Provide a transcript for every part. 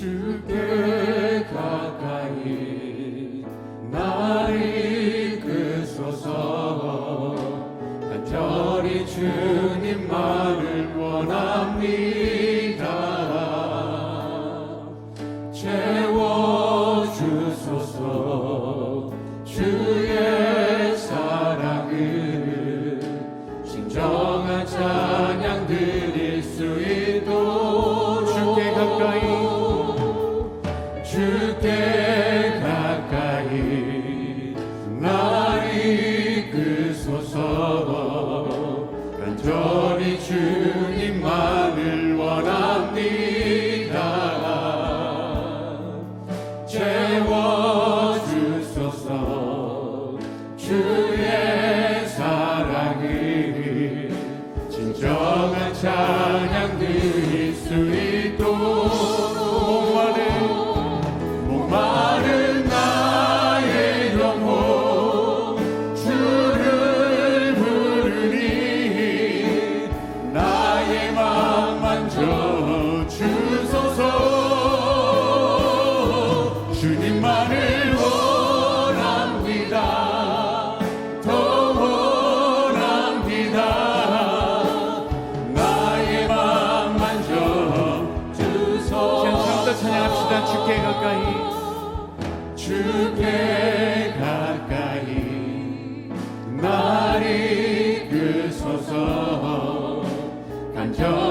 是悲。 힘써 찬양합시다. 주께 가까이. 주께 가까이. 나를 이끌소서. 간절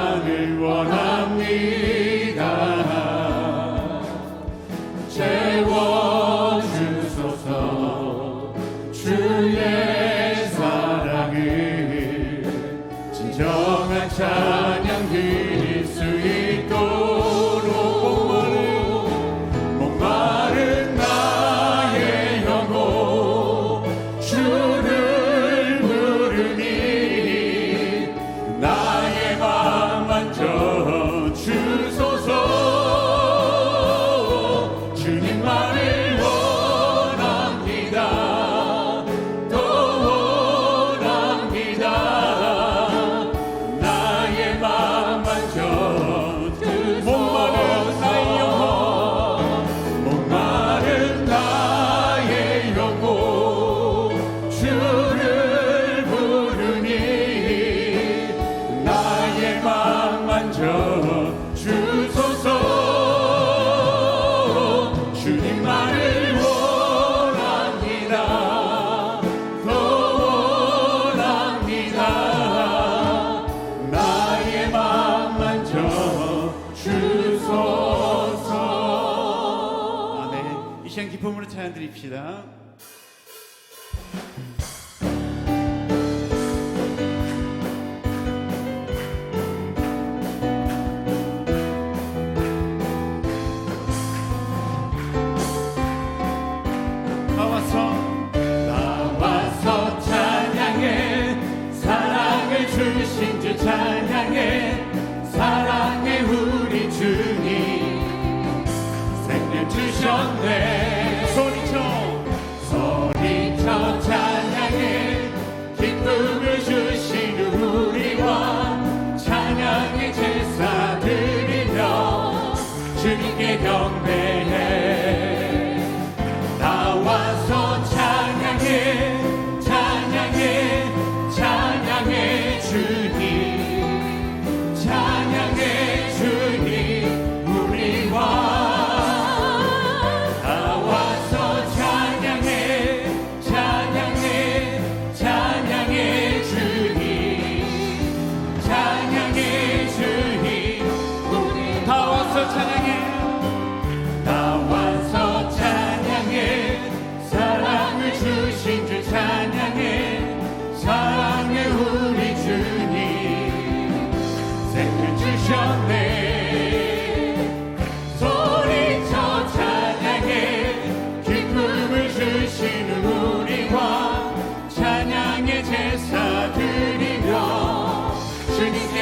嫁给我吧 사연 드립시다. Trinity.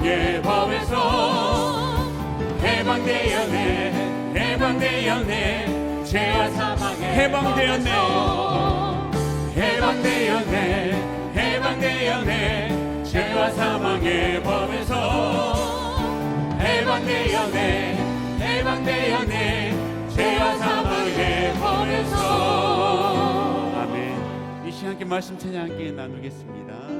사망의 법에서 해방되었네 해방되었네 죄와 사망의 해방되었네. 해방되었네 해방되었네 죄와 사망의 법에서 해방되었네 해방되었네 죄와 사망의 법에서 아멘. 이 시간 함께 말씀 찬양 함께 나누겠습니다.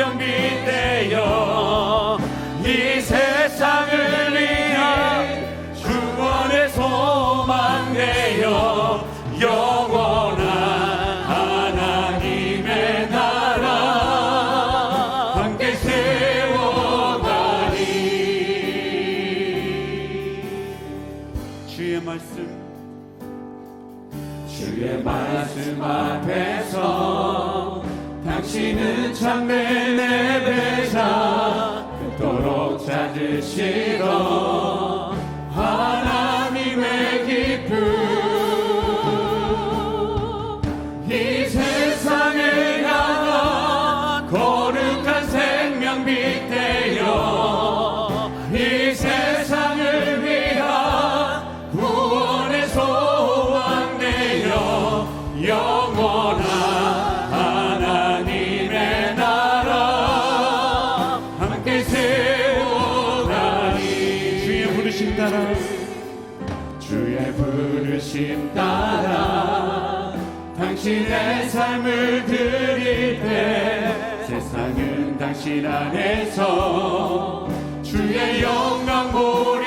생명 빗대어 이 세상을 위한 주원의 소망 되어 영원한 하나님의 나라 함께 세워가리. 주의 말씀. 주의 말씀 앞에서 당신은 참된 내 배자 그토록 찾으시던 주의 부르심 따라 당신의 삶을 드릴 때 세상은 당신 안에서 주의 영광 보라